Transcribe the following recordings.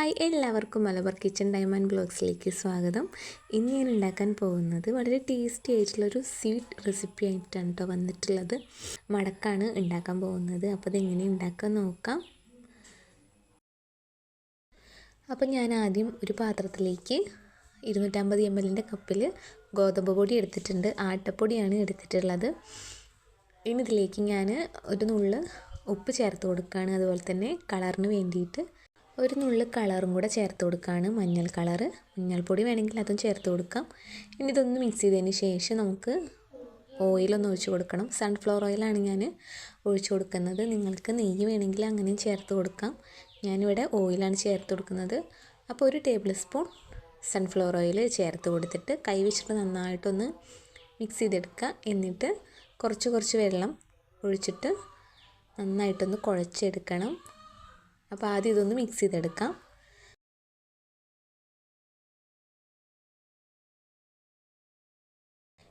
Hi എല്ലാവർക്കും Malabar kitchen diamond ബ്ലോഗ്സിലേക്ക് സ്വാഗതം. ഇന്ന് ഞാൻ ഉണ്ടാക്കാൻ പോകുന്നത് വളരെ ടേസ്റ്റി ആയിട്ടുള്ളൊരു സ്വീറ്റ് റെസിപ്പി ആയിട്ടാണ് കേട്ടോ വന്നിട്ടുള്ളത്. മടക്കാണ് ഉണ്ടാക്കാൻ പോകുന്നത്. അപ്പോൾ അതെങ്ങനെ ഉണ്ടാക്കാൻ നോക്കാം. അപ്പോൾ ഞാൻ ആദ്യം ഒരു പാത്രത്തിലേക്ക് ഇരുന്നൂറ്റമ്പത് എം എല്ലിന്റെ കപ്പിൽ ഗോതമ്പ് പൊടി എടുത്തിട്ടുണ്ട്. ആട്ടപ്പൊടിയാണ് എടുത്തിട്ടുള്ളത്. ഇനി ഇതിലേക്ക് ഞാൻ ഒരു നുള്ള് ഉപ്പ് ചേർത്ത് കൊടുക്കുകയാണ്. അതുപോലെ തന്നെ കളറിന് വേണ്ടിയിട്ട് ഒരു നുള്ളി കളറും കൂടെ ചേർത്ത് കൊടുക്കുകയാണ് മഞ്ഞൾ കളറ്. മഞ്ഞൾപ്പൊടി വേണമെങ്കിൽ അതും ചേർത്ത് കൊടുക്കാം. ഇനി ഇതൊന്ന് മിക്സ് ചെയ്തതിന് ശേഷം നമുക്ക് ഓയിലൊന്ന് ഒഴിച്ച് കൊടുക്കണം. സൺഫ്ലവർ ഓയിലാണ് ഞാൻ ഒഴിച്ച് കൊടുക്കുന്നത്. നിങ്ങൾക്ക് നെയ്യ് വേണമെങ്കിൽ അങ്ങനെയും ചേർത്ത് കൊടുക്കാം. ഞാനിവിടെ ഓയിലാണ് ചേർത്ത് കൊടുക്കുന്നത്. അപ്പോൾ ഒരു ടേബിൾ സ്പൂൺ സൺഫ്ലവർ ഓയിൽ ചേർത്ത് കൊടുത്തിട്ട് കൈ വെച്ചിട്ട് നന്നായിട്ടൊന്ന് മിക്സ് ചെയ്തെടുക്കുക. എന്നിട്ട് കുറച്ച് കുറച്ച് വെള്ളം ഒഴിച്ചിട്ട് നന്നായിട്ടൊന്ന് കുഴച്ചെടുക്കണം. അപ്പോൾ ആദ്യം ഇതൊന്ന് മിക്സ് ചെയ്തെടുക്കാം.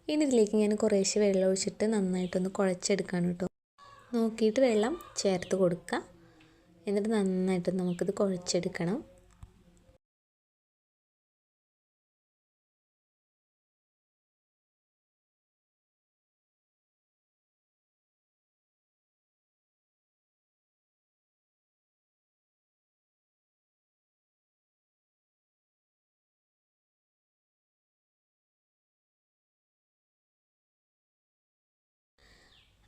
ഇനി ഇതിലേക്ക് ഞാൻ കുറേശ്ശെ വെള്ളം ഒഴിച്ചിട്ട് നന്നായിട്ടൊന്ന് കുഴച്ചെടുക്കാണ് കേട്ടോ. നോക്കിയിട്ട് വെള്ളം ചേർത്ത് കൊടുക്കുക എന്നിട്ട് നന്നായിട്ട് നമുക്കിത് കുഴച്ചെടുക്കണം.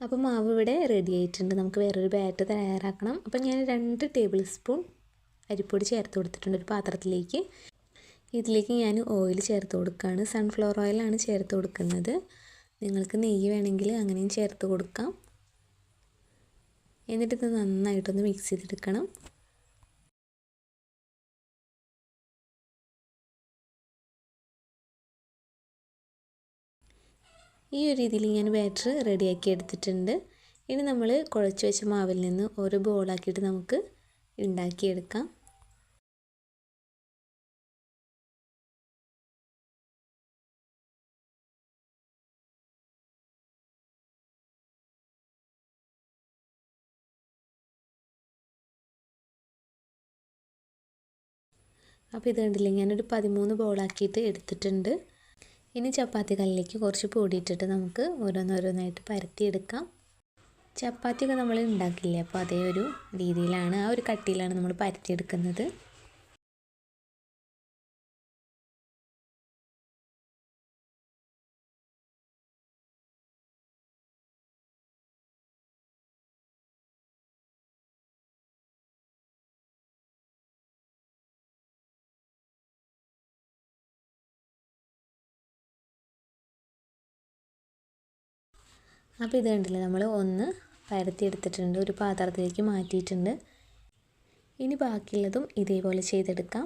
അപ്പോൾ മാവ് ഇവിടെ റെഡി ആയിട്ടുണ്ട്. നമുക്ക് വേറൊരു ബാറ്റർ തയ്യാറാക്കണം. അപ്പോൾ ഞാൻ രണ്ട് ടേബിൾ സ്പൂൺ അരിപ്പൊടി ചേർത്ത് കൊടുത്തിട്ടുണ്ട് ഒരു പാത്രത്തിലേക്ക്. ഇതിലേക്ക് ഞാൻ ഓയിൽ ചേർത്ത് കൊടുക്കുകയാണ്. സൺഫ്ലവർ ഓയിലാണ് ചേർത്ത് കൊടുക്കുന്നത്. നിങ്ങൾക്ക് നെയ്യ് വേണമെങ്കിൽ അങ്ങനെയും ചേർത്ത് കൊടുക്കാം. എന്നിട്ടിത് നന്നായിട്ടൊന്ന് മിക്സ് ചെയ്തെടുക്കണം. ഈ ഒരു രീതിയിൽ ഞാൻ ബാറ്റർ റെഡിയാക്കി എടുത്തിട്ടുണ്ട്. ഇനി നമ്മൾ കുഴച്ച് വെച്ച മാവിൽ നിന്ന് ഒരു ബോളാക്കിയിട്ട് നമുക്ക് ഉണ്ടാക്കിയെടുക്കാം. അപ്പോൾ ഇത് കണ്ടില്ലേ ഞാനൊരു പതിമൂന്ന് ബോളാക്കിയിട്ട് എടുത്തിട്ടുണ്ട്. ഇനി ചപ്പാത്തി കല്ലിലേക്ക് കുറച്ച് പൊടിയിട്ടിട്ട് നമുക്ക് ഓരോന്നോരോന്നായിട്ട് പരത്തിയെടുക്കാം. ചപ്പാത്തിയൊക്കെ നമ്മൾ ഉണ്ടാക്കില്ലേ? അപ്പോൾ അതേ ഒരു രീതിയിലാണ് ആ ഒരു കട്ടിയിലാണ് നമ്മൾ പരത്തിയെടുക്കുന്നത്. അപ്പോൾ ഇത് കണ്ടില്ലേ? നമ്മൾ ഒന്ന് പരത്തി എടുത്തിട്ടുണ്ട്. ഒരു പാത്രത്തിലേക്ക് മാറ്റിയിട്ടുണ്ട്. ഇനി ബാക്കിയുള്ളതും ഇതേപോലെ ചെയ്തെടുക്കാം.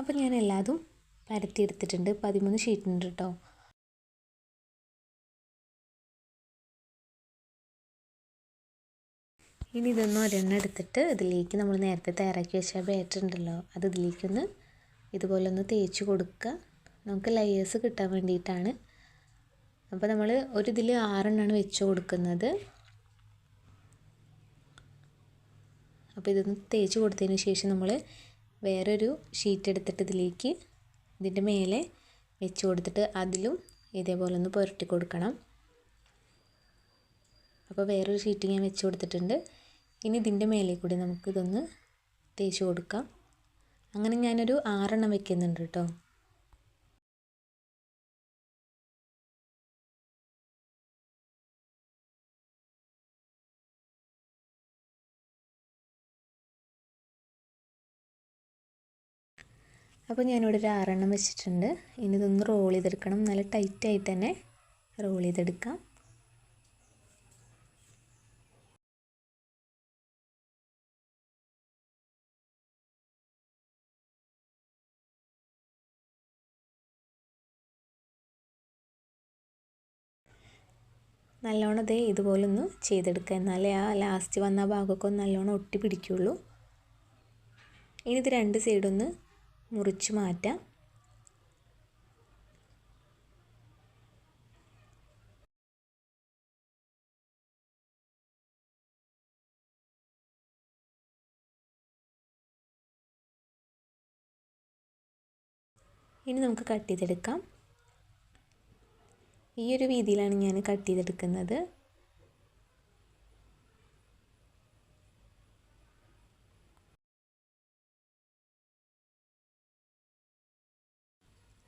അപ്പോൾ ഞാൻ എല്ലാതും പരത്തിയെടുത്തിട്ടുണ്ട്. പതിമൂന്ന് ഷീറ്റുണ്ട് കേട്ടോ ഇനി ഇതൊന്ന് ഒരെണ്ണം എടുത്തിട്ട് ഇതിലേക്ക് നമ്മൾ നേരത്തെ തയ്യാറാക്കി വെച്ച ബാറ്റർ ഉണ്ടല്ലോ അത് ഇതിലേക്കൊന്ന് ഇതുപോലെ ഒന്ന് തേച്ച് കൊടുക്കുക. നമുക്ക് ലെയേഴ്സ് കിട്ടാൻ വേണ്ടിയിട്ടാണ്. അപ്പോൾ നമ്മൾ ഒരു ഇതിൽ ആറെണ്ണമാണ് വെച്ച് കൊടുക്കുന്നത്. അപ്പോൾ ഇതൊന്ന് തേച്ച് കൊടുത്തതിന് ശേഷം നമ്മൾ വേറൊരു ഷീറ്റ് എടുത്തിട്ട് ഇതിലേക്ക് ഇതിന്റെ മേലെ വെച്ച് കൊടുത്തിട്ട് അതിലും ഇതേപോലെ ഒന്ന് പുരട്ടി കൊടുക്കണം. അപ്പോൾ വേറൊരു ഷീറ്റ് ഞാൻ വെച്ച് കൊടുത്തിട്ടുണ്ട്. ഇനി ഇതിന്റെ മേലെ കൂടി നമുക്കിതൊന്ന് തേച്ച് കൊടുക്കാം. അങ്ങനെ ഞാനൊരു ആറെണ്ണം വെക്കുന്നുണ്ട് കേട്ടോ. അപ്പോൾ ഞാനിവിടെ ഒരു ആറെണ്ണം വെച്ചിട്ടുണ്ട്. ഇനി ഇതൊന്ന് റോൾ ചെയ്തെടുക്കണം. നല്ല ടൈറ്റായിട്ട് തന്നെ റോൾ ചെയ്തെടുക്കാം. നല്ലോണം ദേ ഇതുപോലെ ഒന്ന് ചെയ്തെടുക്കുക. എന്നാലേ ആ ലാസ്റ്റ് വന്ന ഭാഗമൊക്കെ ഒന്ന് നല്ലോണം ഒട്ടി പിടിക്കുള്ളൂ. ഇനി ഇത് രണ്ട് സൈഡൊന്ന് മുറിച്ച് മാറ്റാം. ഇനി നമുക്ക് കട്ട് ചെയ്തെടുക്കാം. ഈ ഒരു രീതിയിലാണ് ഞാൻ കട്ട് ചെയ്തെടുക്കുന്നത്.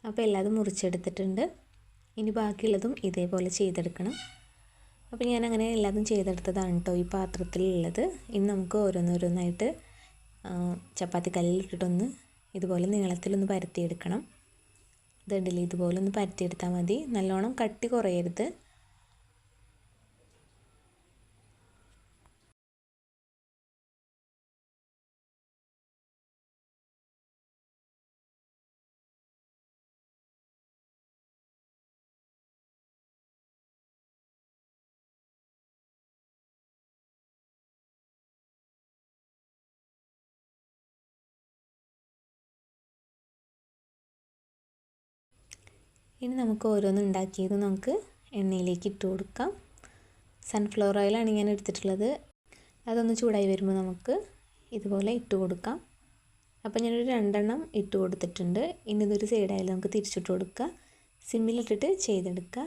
അപ്പോൾ എല്ലാതും മുറിച്ചെടുത്തിട്ടുണ്ട്. ഇനി ബാക്കിയുള്ളതും ഇതേപോലെ ചെയ്തെടുക്കണം. അപ്പോൾ ഞാൻ അങ്ങനെ എല്ലാതും ചെയ്തെടുത്തതാണ് കേട്ടോ ഈ പാത്രത്തിലുള്ളത്. ഇനി നമുക്ക് ഓരോന്നോരോന്നായിട്ട് ചപ്പാത്തി കല്ലിലിട്ടിട്ടൊന്ന് ഇതുപോലെ നീളത്തിലൊന്ന് പരത്തിയെടുക്കണം. ഇതുണ്ടല്ലേ ഇതുപോലെ ഒന്ന് പരത്തിയെടുത്താൽ മതി. നല്ലോണം കട്ടി കുറയരുത്. ഇനി നമുക്ക് ഓരോന്ന് ഉണ്ടാക്കിയത് നമുക്ക് എണ്ണയിലേക്ക് ഇട്ട് കൊടുക്കാം. സൺഫ്ലവർ ഓയിലാണ് ഞാൻ എടുത്തിട്ടുള്ളത്. അതൊന്ന് ചൂടായി വരുമ്പോൾ നമുക്ക് ഇതുപോലെ ഇട്ട് കൊടുക്കാം. അപ്പോൾ ഞാനൊരു രണ്ടെണ്ണം ഇട്ട് കൊടുത്തിട്ടുണ്ട്. ഇനി ഇതൊരു സൈഡായാലും നമുക്ക് തിരിച്ചിട്ട് കൊടുക്കുക സിമ്മിലിട്ടിട്ട് ചെയ്തെടുക്കുക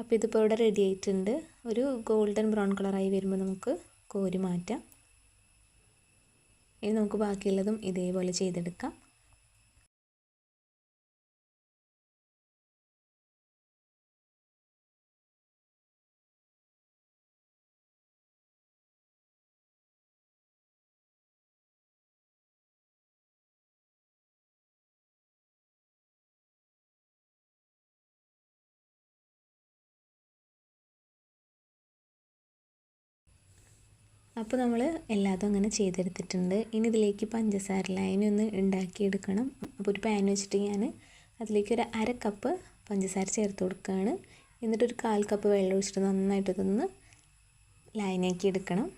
അപ്പോൾ ഇതിപ്പോൾ ഇവിടെ റെഡി ആയിട്ടുണ്ട്. ഒരു ഗോൾഡൻ ബ്രൗൺ കളറായി വരുമ്പോൾ നമുക്ക് കോരി മാറ്റാം. ഇനി നമുക്ക് ബാക്കിയുള്ളതും ഇതേപോലെ ചെയ്തെടുക്കാം. അപ്പോൾ നമ്മൾ എല്ലാതും അങ്ങനെ ചെയ്തെടുത്തിട്ടുണ്ട്. ഇനി ഇതിലേക്ക് പഞ്ചസാര ലൈൻ ഒന്ന് ഉണ്ടാക്കിയെടുക്കണം. അപ്പോൾ ഒരു പാൻ വെച്ചിട്ട് ഞാൻ അതിലേക്ക് ഒരു അര കപ്പ് പഞ്ചസാര ചേർത്ത് കൊടുക്കുകയാണ് എന്നിട്ടൊരു കാൽ കപ്പ് വെള്ളം ഒഴിച്ചിട്ട് നന്നായിട്ട് ഇതൊന്ന് ലൈനാക്കി എടുക്കണം.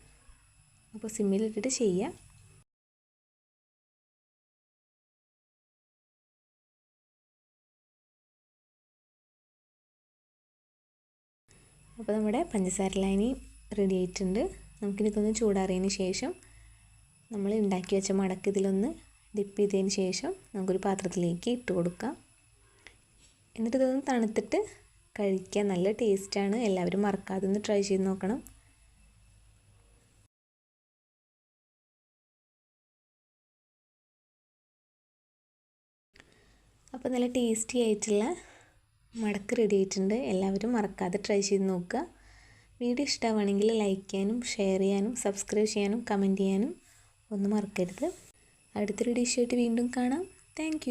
അപ്പോൾ സിമ്മിലിട്ടിട്ട് ചെയ്യാം. അപ്പോൾ നമ്മുടെ പഞ്ചസാര ലൈനി റെഡി ആയിട്ടുണ്ട്. നമുക്കിതൊന്ന് ചൂടാറിയതിന് ശേഷം നമ്മൾ ഉണ്ടാക്കി വെച്ച മടക്ക് ഇതിലൊന്ന് ഡിപ്പ് ചെയ്തതിന് ശേഷം നമുക്കൊരു പാത്രത്തിലേക്ക് ഇട്ട് കൊടുക്കാം. എന്നിട്ട് ഇതൊന്ന് തണുത്തിട്ട് കഴിക്കാൻ നല്ല ടേസ്റ്റാണ് എല്ലാവരും മറക്കാതെ ഒന്ന് ട്രൈ ചെയ്ത് നോക്കണം. അപ്പോൾ നല്ല ടേസ്റ്റി ആയിട്ടുള്ള മടക്ക് റെഡി ആയിട്ടുണ്ട്. എല്ലാവരും മറക്കാതെ ട്രൈ ചെയ്ത് നോക്കുക. വീഡിയോ ഇഷ്ടമാണെങ്കിൽ ലൈക്ക് ചെയ്യാനും ഷെയർ ചെയ്യാനും സബ്സ്ക്രൈബ് ചെയ്യാനും കമന്റ് ചെയ്യാനും ഒന്നും മറക്കരുത്. അടുത്തൊരു ഡിഷായിട്ട് വീണ്ടും കാണാം. താങ്ക്